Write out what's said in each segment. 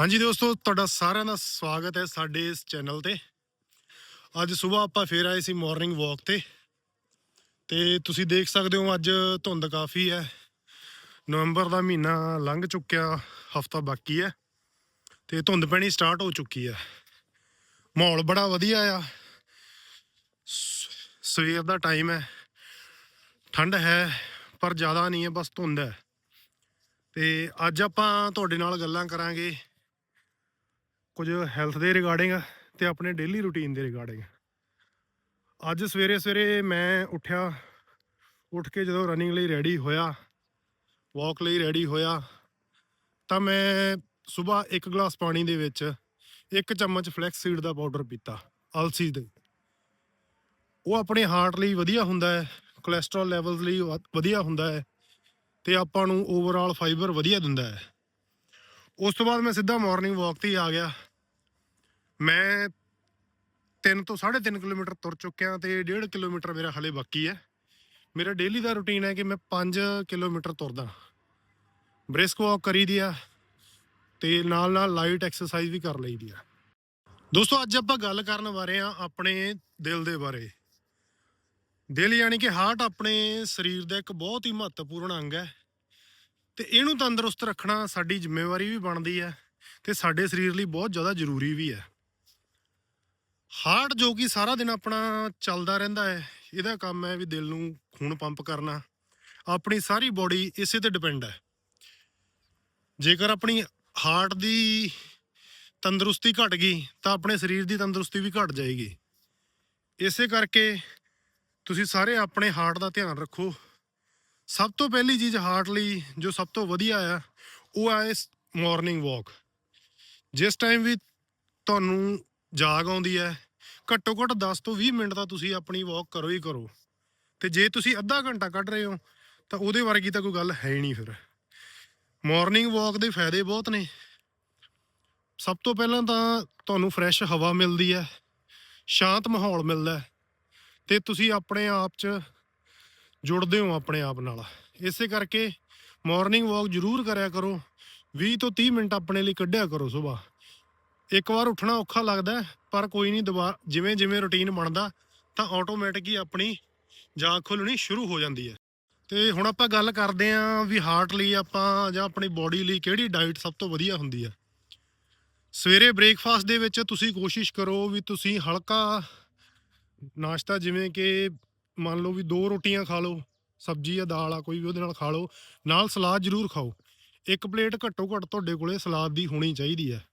ਹਾਂਜੀ ਦੋਸਤੋ, ਤੁਹਾਡਾ ਸਾਰਿਆਂ ਦਾ ਸਵਾਗਤ ਹੈ ਸਾਡੇ ਇਸ ਚੈਨਲ ਤੇ। ਅੱਜ ਸਵੇਰ ਆਪਾਂ ਫੇਰ ਆਏ ਸੀ ਮਾਰਨਿੰਗ ਵਾਕ ਤੇ। ਤੇ ਤੁਸੀਂ ਦੇਖ ਸਕਦੇ ਹੋ ਅੱਜ ਧੁੰਦ ਕਾਫੀ ਹੈ। ਨਵੰਬਰ ਦਾ ਮਹੀਨਾ ਲੰਘ ਚੁੱਕਿਆ, ਹਫਤਾ ਬਾਕੀ ਹੈ। ਤੇ ਧੁੰਦ ਪੈਣੀ ਸਟਾਰਟ ਹੋ ਚੁੱਕੀ ਹੈ। ਮਾਹੌਲ ਬੜਾ ਵਧੀਆ ਆ। ਸਵੇਰ ਦਾ ਟਾਈਮ ਹੈ। ਠੰਡ ਹੈ, ਪਰ ਜ਼ਿਆਦਾ ਨਹੀਂ ਹੈ, ਬਸ ਧੁੰਦ ਹੈ। ਤੇ ਅੱਜ ਆਪਾਂ ਤੁਹਾਡੇ ਨਾਲ ਗੱਲਾਂ ਕਰਾਂਗੇ। ਕੁਝ ਹੈਲਥ ਦੇ ਰਿਗਾਰਡਿੰਗ ਤੇ ਆਪਣੇ ਡੇਲੀ ਰੂਟੀਨ ਦੇ ਰਿਗਾਰਡਿੰਗ ਅੱਜ ਸਵੇਰੇ ਸਵੇਰੇ ਮੈਂ ਉੱਠਿਆ, ਉੱਠ ਕੇ ਜਦੋਂ ਰਨਿੰਗ ਲਈ ਰੈਡੀ ਹੋਇਆ ਵਾਕ ਲਈ ਰੈਡੀ ਹੋਇਆ, ਤਾਂ ਮੈਂ ਸਵੇਰ ਇੱਕ ਗਲਾਸ ਪਾਣੀ ਦੇ ਵਿੱਚ ਇੱਕ ਚਮਚ ਫਲੈਕਸ ਸੀਡ ਦਾ ਪਾਊਡਰ ਪੀਤਾ, ਅਲਸੀ ਦੇ। ਉਹ ਆਪਣੇ ਹਾਰਟ ਲਈ ਵਧੀਆ ਹੁੰਦਾ ਹੈ ਕੋਲੇਸਟ੍ਰੋਲ ਲੈਵਲਸ ਲਈ ਵ- ਵਧੀਆ ਹੁੰਦਾ ਹੈ ਤੇ ਆਪਾਂ ਨੂੰ ਓਵਰਆਲ ਫਾਈਬਰ ਵਧੀਆ ਦਿੰਦਾ ਹੈ। ਉਸ ਤੋਂ ਬਾਅਦ ਮੈਂ ਸਿੱਧਾ ਮਾਰਨਿੰਗ ਵਾਕ ਤੇ ਹੀ ਆ ਗਿਆ। ਮੈਂ 3 ਤੋਂ 3.5 ਕਿਲੋਮੀਟਰ ਤੁਰ ਚੁੱਕਿਆ ਤੇ 1.5 ਕਿਲੋਮੀਟਰ ਮੇਰਾ ਹਲੇ ਬਾਕੀ ਹੈ। ਮੇਰਾ ਡੇਲੀ ਦਾ ਰੁਟੀਨ ਹੈ ਕਿ ਮੈਂ 5 ਕਿਲੋਮੀਟਰ ਤੁਰਦਾ ਬ੍ਰਿਸਕ ਵਾਕ ਕਰੀਦੀ ਆ ਤੇ ਨਾਲ ਨਾਲ ਲਾਈਟ ਐਕਸਰਸਾਈਜ਼ ਵੀ ਕਰ ਲਈਦੀ ਆ। ਦੋਸਤੋ, ਅੱਜ ਆਪਾਂ ਗੱਲ ਕਰਨ ਬਾਰੇ ਆ ਆਪਣੇ ਦਿਲ ਦੇ ਬਾਰੇ। ਦਿਲ ਯਾਨੀ ਕਿ ਹਾਰਟ ਆਪਣੇ ਸਰੀਰ ਦਾ ਇੱਕ ਬਹੁਤ ਹੀ ਮਹੱਤਵਪੂਰਨ ਅੰਗ ਹੈ ਤੇ ਇਹਨੂੰ ਤੰਦਰੁਸਤ ਰੱਖਣਾ ਸਾਡੀ ਜ਼ਿੰਮੇਵਾਰੀ ਵੀ ਬਣਦੀ ਹੈ ਤੇ ਸਾਡੇ ਸਰੀਰ ਲਈ ਬਹੁਤ ਜ਼ਿਆਦਾ ਜ਼ਰੂਰੀ ਵੀ ਹੈ। ਹਾਰਟ ਜੋ ਕਿ ਸਾਰਾ ਦਿਨ ਆਪਣਾ ਚੱਲਦਾ ਰਹਿੰਦਾ ਹੈ, ਇਹਦਾ ਕੰਮ ਹੈ ਵੀ ਦਿਲ ਨੂੰ ਖੂਨ ਪੰਪ ਕਰਨਾ। ਆਪਣੀ ਸਾਰੀ ਬੋਡੀ ਇਸੇ ਤੇ ਡਿਪੈਂਡ ਹੈ। ਜੇਕਰ ਆਪਣੀ ਹਾਰਟ ਦੀ ਤੰਦਰੁਸਤੀ ਘਟ ਗਈ, ਤਾਂ ਆਪਣੇ ਸਰੀਰ ਦੀ ਤੰਦਰੁਸਤੀ ਵੀ ਘਟ ਜਾਏਗੀ। ਇਸੇ ਕਰਕੇ ਤੁਸੀਂ ਸਾਰੇ ਆਪਣੇ ਹਾਰਟ ਦਾ ਧਿਆਨ ਰੱਖੋ। ਸਭ ਤੋਂ ਪਹਿਲੀ ਚੀਜ਼ ਹਾਰਟ ਲਈ ਜੋ ਸਭ ਤੋਂ ਵਧੀਆ ਆ, ਉਹ ਹੈ ਮਾਰਨਿੰਗ ਵਾਕ ਜਿਸ ਟਾਈਮ ਵੀ ਤੁਹਾਨੂੰ ਜਾਗ ਆਉਂਦੀ ਹੈ ਘੱਟੋ ਘੱਟ 10 ਤੋਂ 20 ਮਿੰਟ ਤਾਂ ਤੁਸੀਂ ਆਪਣੀ ਵਾਕ ਕਰੋ ਹੀ ਕਰੋ। ਤੇ ਜੇ ਤੁਸੀਂ ਅੱਧਾ ਘੰਟਾ ਕੱਢ ਰਹੇ ਹੋ, ਤਾਂ ਉਹਦੇ ਵਰਗੀ ਤਾਂ ਕੋਈ ਗੱਲ ਹੈ ਹੀ ਨਹੀਂ ਫਿਰ। ਮਾਰਨਿੰਗ ਵਾਕ ਦੇ ਫਾਇਦੇ ਬਹੁਤ ਨੇ। ਸਭ ਤੋਂ ਪਹਿਲਾਂ ਤਾਂ ਤੁਹਾਨੂੰ ਫਰੈਸ਼ ਹਵਾ ਮਿਲਦੀ ਹੈ, ਸ਼ਾਂਤ ਮਾਹੌਲ ਮਿਲਦਾ ਹੈ, ਤੇ ਤੁਸੀਂ ਆਪਣੇ ਆਪ 'ਚ ਜੁੜਦੇ ਹੋ ਆਪਣੇ ਆਪ ਨਾਲ। ਇਸੇ ਕਰਕੇ ਮਾਰਨਿੰਗ ਵਾਕ ਜ਼ਰੂਰ ਕਰਿਆ ਕਰੋ 20 ਤੋਂ 30 ਮਿੰਟ ਆਪਣੇ ਲਈ ਕੱਢਿਆ ਕਰੋ ਸਵੇਰ ਇੱਕ ਵਾਰ ਉੱਠਣਾ ਔਖਾ ਲੱਗਦਾ ਪਰ ਕੋਈ ਨਹੀਂ, ਦੁਬਾਰਾ, ਜਿਵੇਂ ਜਿਵੇਂ ਰੁਟੀਨ ਬਣਦਾ, ਤਾਂ ਆਟੋਮੈਟਿਕ ਹੀ ਆਪਣੀ ਜਾਗ ਖੁੱਲਣੀ ਸ਼ੁਰੂ ਹੋ ਜਾਂਦੀ ਹੈ। ਤੇ ਹੁਣ ਆਪਾਂ ਗੱਲ ਕਰਦੇ ਆਂ ਵੀ ਹਾਰਟ ਲਈ ਆਪਾਂ ਜਾਂ ਆਪਣੀ ਬਾਡੀ ਲਈ ਕਿਹੜੀ ਡਾਈਟ ਸਭ ਤੋਂ ਵਧੀਆ ਹੁੰਦੀ ਹੈ। ਸਵੇਰੇ ਬ੍ਰੇਕਫਾਸਟ ਦੇ ਵਿੱਚ ਤੁਸੀਂ ਕੋਸ਼ਿਸ਼ ਕਰੋ ਵੀ ਤੁਸੀਂ ਹਲਕਾ ਨਾਸ਼ਤਾ, ਜਿਵੇਂ ਕਿ ਮੰਨ ਲਓ ਵੀ ਦੋ ਰੋਟੀਆਂ ਖਾ ਲਓ, ਸਬਜ਼ੀ ਜਾਂ ਦਾਲ ਆ, ਕੋਈ ਵੀ ਉਹਦੇ ਨਾਲ ਖਾ ਲਓ, ਨਾਲ ਸਲਾਦ ਜ਼ਰੂਰ ਖਾਓ। ਇੱਕ ਪਲੇਟ ਘੱਟੋ ਘੱਟ ਤੁਹਾਡੇ ਕੋਲੇ ਸਲਾਦ ਦੀ ਹੋਣੀ ਚਾਹੀਦੀ ਹੈ।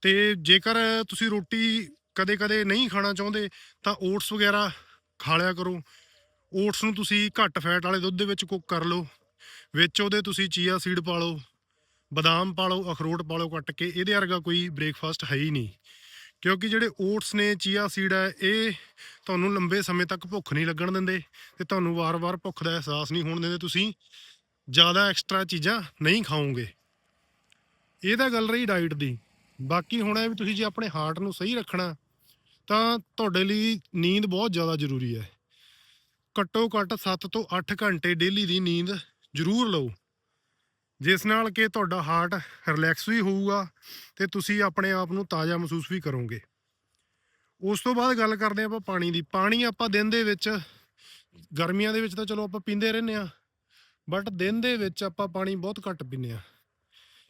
ਤੇ ਜੇਕਰ ਤੁਸੀਂ ਰੋਟੀ ਕਦੇ-ਕਦੇ ਨਹੀਂ ਖਾਣਾ ਚਾਹੁੰਦੇ, ਤਾਂ ਓਟਸ ਵਗੈਰਾ ਖਾ ਲਿਆ ਕਰੋ। ਓਟਸ ਨੂੰ ਤੁਸੀਂ ਘੱਟ ਫੈਟ ਵਾਲੇ ਦੁੱਧ ਦੇ ਵਿੱਚ ਕੁੱਕ ਕਰ ਲਓ। ਵਿੱਚ ਉਹਦੇ ਤੁਸੀਂ ਚੀਆ ਸੀਡ ਪਾ ਲਓ, ਬਦਾਮ ਪਾ ਲਓ, ਅਖਰੋਟ ਪਾ ਲਓ ਕੱਟ ਕੇ, ਇਹਦੇ ਵਰਗਾ ਕੋਈ ਬ੍ਰੇਕਫਾਸਟ ਹੈ ਹੀ ਨਹੀਂ। ਕਿਉਂਕਿ ਜਿਹੜੇ ਓਟਸ ਨੇ, ਚੀਆ ਸੀਡ ਹੈ, ਇਹ ਤੁਹਾਨੂੰ ਲੰਬੇ ਸਮੇਂ ਤੱਕ ਭੁੱਖ ਨਹੀਂ ਲੱਗਣ ਦਿੰਦੇ ਤੇ ਤੁਹਾਨੂੰ ਵਾਰ-ਵਾਰ ਭੁੱਖ ਦਾ ਅਹਿਸਾਸ ਨਹੀਂ ਹੋਣ ਦਿੰਦੇ, ਤੁਸੀਂ ਜ਼ਿਆਦਾ ਐਕਸਟਰਾ ਚੀਜ਼ਾਂ ਨਹੀਂ ਖਾਓਗੇ। ਇਹ ਤਾਂ ਗੱਲ ਰਹੀ ਡਾਈਟ ਦੀ। ਬਾਕੀ ਹੁਣ ਇਹ ਵੀ ਤੁਸੀਂ ਜੇ ਆਪਣੇ ਹਾਰਟ ਨੂੰ ਸਹੀ ਰੱਖਣਾ, ਤਾਂ ਤੁਹਾਡੇ ਲਈ ਨੀਂਦ ਬਹੁਤ ਜ਼ਿਆਦਾ ਜ਼ਰੂਰੀ ਹੈ। ਘੱਟੋ ਘੱਟ 7 ਤੋਂ 8 ਘੰਟੇ ਡੇਲੀ ਦੀ ਨੀਂਦ ਜ਼ਰੂਰ ਲਓ। ਜਿਸ ਨਾਲ ਕਿ ਤੁਹਾਡਾ ਹਾਰਟ ਰਿਲੈਕਸ ਵੀ ਹੋਊਗਾ ਤੇ ਤੁਸੀਂ ਆਪਣੇ ਆਪ ਨੂੰ ਤਾਜ਼ਾ ਮਹਿਸੂਸ ਵੀ ਕਰੋਗੇ। ਉਸ ਤੋਂ ਬਾਅਦ ਗੱਲ ਕਰਦੇ ਆਪਾਂ ਪਾਣੀ ਦੀ। ਪਾਣੀ ਆਪਾਂ ਦਿਨ ਦੇ ਵਿੱਚ, ਗਰਮੀਆਂ ਦੇ ਵਿੱਚ ਤਾਂ ਚਲੋ ਆਪਾਂ ਪੀਂਦੇ ਰਹਿੰਦੇ ਆ ਬਟ ਦਿਨ ਦੇ ਵਿੱਚ ਆਪਾਂ ਪਾਣੀ ਬਹੁਤ ਘੱਟ ਪੀਂਦੇ ਆ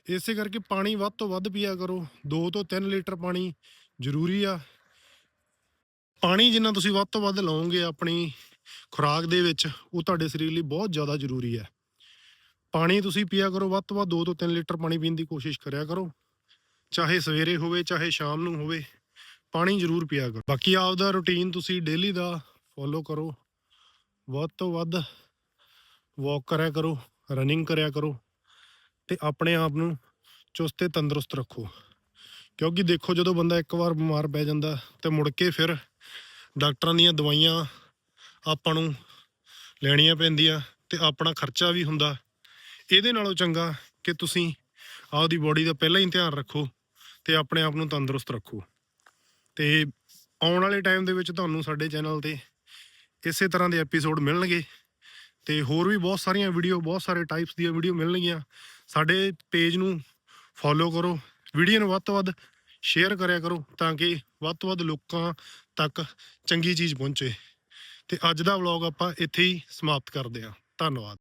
ਇਸੇ ਕਰਕੇ ਪਾਣੀ ਵੱਧ ਤੋਂ ਵੱਧ ਪੀਆ ਕਰੋ। 2 ਤੋਂ 3 ਲੀਟਰ ਪਾਣੀ ਜ਼ਰੂਰੀ ਆ। ਪਾਣੀ ਜਿੰਨਾ ਤੁਸੀਂ ਵੱਧ ਤੋਂ ਵੱਧ ਲਓਗੇ ਆਪਣੀ ਖੁਰਾਕ ਦੇ ਵਿੱਚ, ਉਹ ਤੁਹਾਡੇ ਸਰੀਰ ਲਈ ਬਹੁਤ ਜ਼ਿਆਦਾ ਜ਼ਰੂਰੀ ਹੈ ਪਾਣੀ ਤੁਸੀਂ ਪੀਆ ਕਰੋ ਵੱਧ ਤੋਂ ਵੱਧ 2 ਤੋਂ 3 ਲੀਟਰ ਪਾਣੀ ਪੀਣ ਦੀ ਕੋਸ਼ਿਸ਼ ਕਰਿਆ ਕਰੋ। ਚਾਹੇ ਸਵੇਰੇ ਹੋਵੇ, ਚਾਹੇ ਸ਼ਾਮ ਨੂੰ ਹੋਵੇ, ਪਾਣੀ ਜ਼ਰੂਰ ਪੀਆ ਕਰੋ। ਬਾਕੀ ਆਪਦਾ ਰੁਟੀਨ ਤੁਸੀਂ ਡੇਲੀ ਦਾ ਫੋਲੋ ਕਰੋ। ਵੱਧ ਤੋਂ ਵੱਧ ਵਾਕ ਕਰਿਆ ਕਰੋ, ਰਨਿੰਗ ਕਰਿਆ ਕਰੋ। ਤੇ ਆਪਣੇ ਆਪ ਨੂੰ ਚੁਸਤ ਤੇ ਤੰਦਰੁਸਤ ਰੱਖੋ। ਕਿਉਂਕਿ ਦੇਖੋ, ਜਦੋਂ ਬੰਦਾ ਇੱਕ ਵਾਰ ਬਿਮਾਰ ਪੈ ਜਾਂਦਾ ਤੇ ਮੁੜ ਕੇ ਫਿਰ ਡਾਕਟਰਾਂ ਦੀਆਂ ਦਵਾਈਆਂ ਆਪਾਂ ਨੂੰ ਲੈਣੀਆਂ ਪੈਂਦੀਆਂ ਤੇ ਆਪਣਾ ਖਰਚਾ ਵੀ ਹੁੰਦਾ। ਇਹਦੇ ਨਾਲੋਂ ਚੰਗਾ ਕਿ ਤੁਸੀਂ ਆਪਦੀ ਬੋਡੀ ਦਾ ਪਹਿਲਾਂ ਹੀ ਧਿਆਨ ਰੱਖੋ ਤੇ ਆਪਣੇ ਆਪ ਨੂੰ ਤੰਦਰੁਸਤ ਰੱਖੋ। ਤੇ ਆਉਣ ਵਾਲੇ ਟਾਈਮ ਦੇ ਵਿੱਚ ਤੁਹਾਨੂੰ ਸਾਡੇ ਚੈਨਲ ਤੇ ਇਸੇ ਤਰ੍ਹਾਂ ਦੇ ਐਪੀਸੋਡ ਮਿਲਣਗੇ ਤੇ ਹੋਰ ਵੀ ਬਹੁਤ ਸਾਰੀਆਂ ਵੀਡੀਓ ਬਹੁਤ ਸਾਰੇ ਟਾਈਪਸ ਦੀਆਂ ਵੀਡੀਓ ਮਿਲਣਗੀਆਂ। ਸਾਡੇ ਪੇਜ ਨੂੰ ਫੋਲੋ ਕਰੋ ਵੀਡੀਓ ਨੂੰ ਵੱਧ ਤੋਂ ਵੱਧ ਸ਼ੇਅਰ ਕਰਿਆ ਕਰੋ ਤਾਂ ਕਿ ਵੱਧ ਤੋਂ ਵੱਧ ਲੋਕਾਂ ਤੱਕ ਚੰਗੀ ਚੀਜ਼ ਪਹੁੰਚੇ। ਤੇ ਅੱਜ ਦਾ ਵਲੌਗ ਆਪਾਂ ਇੱਥੇ ਹੀ ਸਮਾਪਤ ਕਰਦੇ ਹਾਂ। ਧੰਨਵਾਦ।